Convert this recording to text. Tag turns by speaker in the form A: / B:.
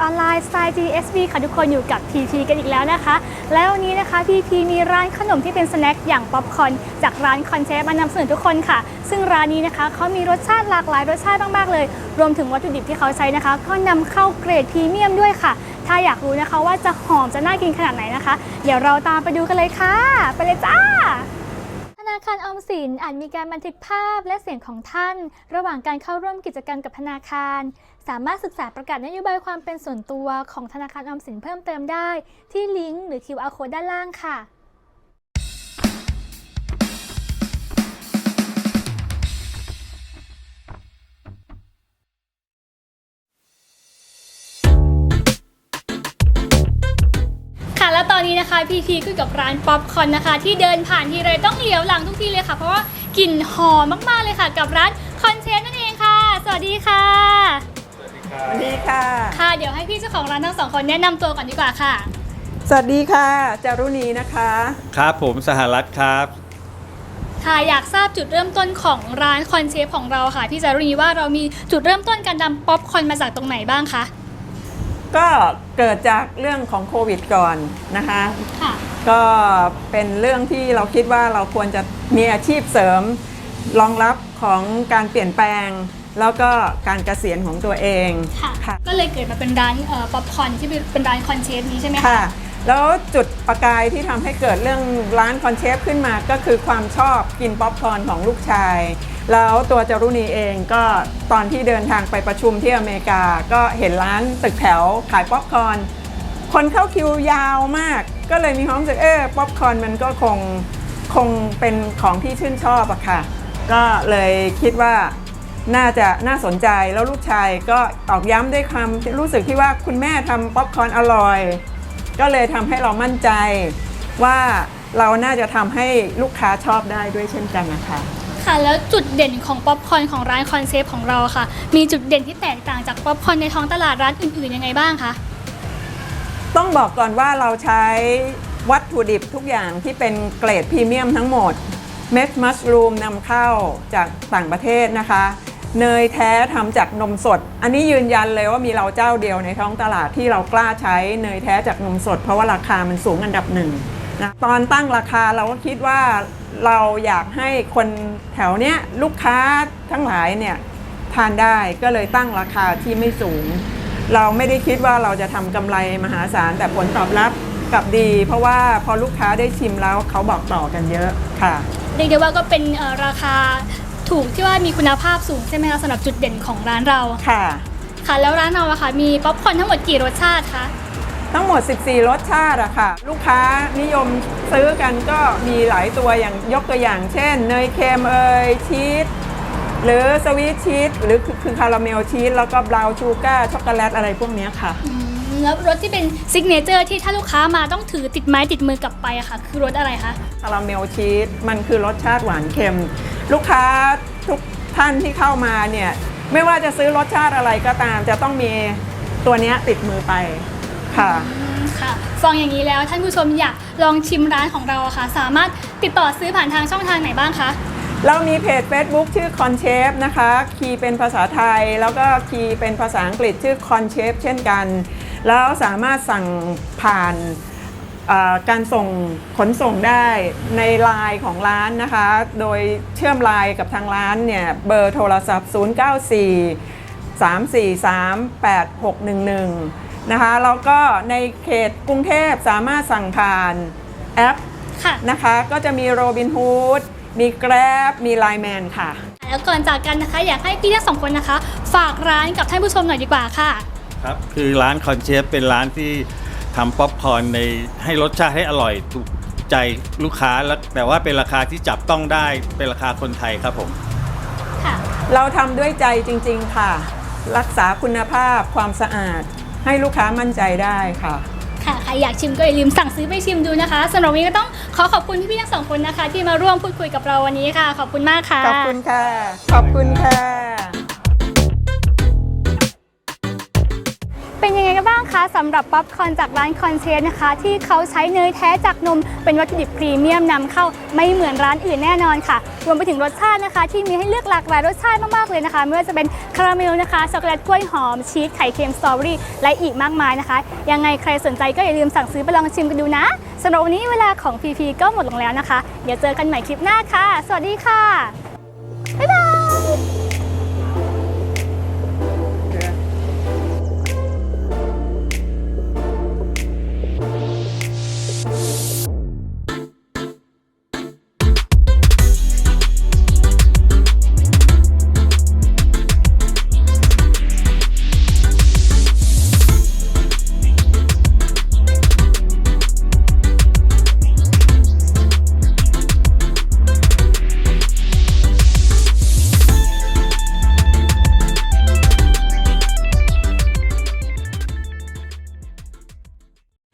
A: ออนไลน์สไตล์ GSB ค่ะทุกคนอยู่กับ PP กันอีกแล้วนะคะ แล้ววันนี้นะคะ PP มีร้านขนมที่เป็นสแน็คอย่างป๊อปคอนจากร้านคอนเชฟมานำเสนอทุกคนค่ะ ซึ่งร้านนี้นะคะเขามีรสชาติหลากหลายรสชาติมากๆเลย รวมถึงวัตถุดิบที่เขาใช้นะคะ ก็นำเข้าเกรดพรีเมียมด้วยค่ะ ถ้าอยากรู้นะคะว่าจะหอมจะน่ากินขนาดไหนนะคะ เดี๋ยวเราตามไปดูกันเลยค่ะ ไปเลยจ้า นาคารออมสินอาจมีการบันทึกภาพและเสียงของท่าน ระหว่างการเข้าร่วมกิจกรรมกับธนาคาร สามารถศึกษาประกาศนโยบายความเป็นส่วนตัวของธนาคารออมสินเพิ่มเติมได้ ที่ลิงก์หรือ QR code ด้านล่างค่ะ ตอนนี้นะคะพีพีคือกับร้านป๊อปคอร์นนะคะ ที่เดินผ่านทีไรต้องเหลียวหลังทุกทีเลยค่ะ เพราะว่ากลิ่นหอมมากๆเลยค่ะ กับร้านคอนเชนนั่นเองค่ะ สวัสดีค่ะ
B: สวัสดีค่ะ
A: ค่ะ เดี๋ยวให้พี่เจ้าของร้านทั้งสองคนแนะนำตัวก่อนดีกว่าค่ะ
B: สวัสดีค่ะ จารุณีนะคะ
C: ครับผมสหรัฐครับ
A: ค่ะอยากทราบจุดเริ่มต้นของร้านคอนเชฟของเราค่ะพี่จารุณีว่าเรามีจุดเริ่มต้นการทำป๊อปคอร์นมาจากตรงไหนบ้างคะ
B: ก็เกิดจากเรื่องของโควิดก่อนนะคะ
A: ค่ะ
B: ก็เป็นเรื่องที่เราคิดว่าเราควรจะมีอาชีพเสริมรองรับของการเปลี่ยนแปลง แล้วก็การเกษียณของตัวเอง
A: ค่ะ
B: ค่ะ
A: ก็เลยเกิดมาเป็นร้านเอ่อป๊อปคอร์นที่เป็นร้านคอนเชฟนี้ใช่ไหมคะ
B: ค่ะ แล้วจุดประกายที่ทำให้เกิดเรื่องร้านคอนเชฟขึ้นมาก็คือความชอบกินป๊อปคอร์นของลูกชาย แล้วตัวจารุณีเองก็ตอนที่เดินทางไปประชุมที่อเมริกา ก็เห็นร้านตึกแถวขายป๊อปคอร์นคนเข้าคิวยาวมาก ก็เลยมีความรู้สึกเออป๊อปคอร์นมันก็คงคงเป็นของที่ชื่นชอบอะค่ะ ก็เลยคิดว่าน่าจะน่าสนใจแล้วลูกชายก็ตอกย้ำด้วยความรู้สึกที่ว่าคุณแม่ทำป๊อปคอร์นอร่อย ก็เลยทำให้เรามั่นใจว่าเราน่าจะทำให้ลูกค้าชอบได้ด้วยเช่นกันนะคะ
A: ค่ะแล้วจุดเด่นของป๊อปคอร์นของร้านคอนเซปต์ของเราค่ะ มีจุดเด่นที่แตกต่างจากป๊อปคอร์นในท้องตลาดร้านอื่นๆยังไงบ้างคะ
B: ต้องบอกก่อนว่าเราใช้วัตถุดิบทุกอย่างที่เป็นเกรดพรีเมียมทั้งหมดเม็ดมัชรูมนำเข้าจากต่างประเทศนะคะ เนยแท้ทำจากนมสด อันนี้ยืนยันเลยว่ามีเราเจ้าเดียวในท้องตลาดที่เรากล้าใช้เนยแท้จากนมสด เพราะว่าราคามันสูงอันดับหนึ่งนะตอนตั้งราคาเราก็คิดว่าเราอยากให้คนแถวเนี้ยลูกค้าทั้งหลายเนี่ยทานได้ก็เลยตั้งราคาที่ไม่สูง เราไม่ได้คิดว่าเราจะทำกำไรมหาศาลแต่ผลตอบรับกลับดี เพราะว่าพอลูกค้าได้ชิมแล้วเขาบอกต่อกันเยอะค่ะ
A: เรียกได้ว่าก็เป็นราคา ถูกที่ว่ามีคุณภาพสูงใช่ไหมคะสำหรับจุดเด่นของร้านเรา
B: ค่ะ
A: ค่ะ แล้วร้านเราอะค่ะมีป๊อปคอร์นทั้งหมดกี่รสชาติคะ
B: ทั้งหมด 14 รสชาติอะค่ะ ลูกค้านิยมซื้อกันก็มีหลายตัวอย่างยกตัวอย่าง เช่น เนยเค็มเอยชีสหรือสวีทชีสหรือคือคือคาราเมลชีสแล้วก็บราวน์ชูการ์ช็อกโกแลตอะไรพวกเนี้ยค่ะ
A: อืมแล้วรสที่เป็นซิกเนเจอร์ที่ถ้าลูกค้ามาต้องถือติดไม้ติดมือกลับไปอะค่ะ คือรสอะไรคะ
B: คาราเมลชีสมันคือรสชาติหวานเค็ม ลูกค้าทุกท่านที่เข้ามาเนี่ยไม่ว่าจะซื้อรสชาติอะไรก็ตาม จะต้องมีตัวเนี้ยติดมือไปค่ะ
A: อืมค่ะฟังอย่างนี้แล้วท่านผู้ชมอยากลองชิมร้านของเราอะค่ะ สามารถติดต่อซื้อผ่านทางช่องทางไหนบ้างคะ
B: เรามีเพจ Facebook ชื่อ Conchef นะคะ คีย์เป็นภาษาไทย แล้วก็คีย์เป็นภาษาอังกฤษชื่อ Conchef เช่นกัน แล้วสามารถสั่งผ่านเอ่อ การส่งขนส่งได้ในไลน์ของร้านนะคะ โดยเชื่อมไลน์กับทางร้านเนี่ยเบอร์โทรศัพท์ 094 343 8611 นะคะแล้วก็ในเขตกรุงเทพสามารถสั่งผ่านแอป
A: ค่ะ
B: นะคะก็จะมีโรบินฮูดมีแกร็บมีไลแมนค่ะ
A: แล้วก่อนจากกันนะคะ อยากให้พี่ทั้งสองคนนะคะ ฝากร้านกับท่านผู้ชมหน่อยดีกว่าค่ะ
C: ครับ คือร้านคอนเชฟเป็นร้านที่ ทำป๊อปคอร์นในให้รสชาติให้อร่อยถูกใจลูกค้าแล้วแต่ว่าเป็นราคาที่จับต้องได้เป็นราคาคนไทยครับผม
A: ค่ะ
B: เราทำด้วยใจจริงๆค่ะ รักษาคุณภาพความสะอาด ให้ลูกค้ามั่นใจได้ค่ะ
A: ค่ะใครอยากชิมก็อย่าลืมสั่งซื้อไปชิมดูนะคะสำหรับวันนี้ก็ต้องขอขอบคุณพี่ๆทั้งสองคนนะคะ ที่มาร่วมพูดคุยกับเราวันนี้ค่ะ ขอบคุณมากค่ะ
B: ขอบคุณค่ะ ขอบคุณค่ะ
A: สำหรับป๊อปคอนจากร้านคอนเชสนะคะ ที่เขาใช้เนยแท้จากนมเป็นวัตถุดิบพรีเมียมนำเข้าไม่เหมือนร้านอื่นแน่นอนค่ะ รวมไปถึงรสชาตินะคะ ที่มีให้เลือกหลากหลายรสชาติมากๆเลยนะคะไม่ว่าจะเป็นคาราเมลนะคะช็อกโกแลตกล้วยหอมชีสไข่เค็มสตรอเบอรี่และอีกมากมายนะคะยังไงใครสนใจก็อย่าลืมสั่งซื้อไปลองชิมกันดูนะสำหรับวันนี้เวลาของ PP ก็หมดลงแล้วนะคะ เดี๋ยวเจอกันใหม่คลิปหน้าค่ะ สวัสดีค่ะบ๊ายบาย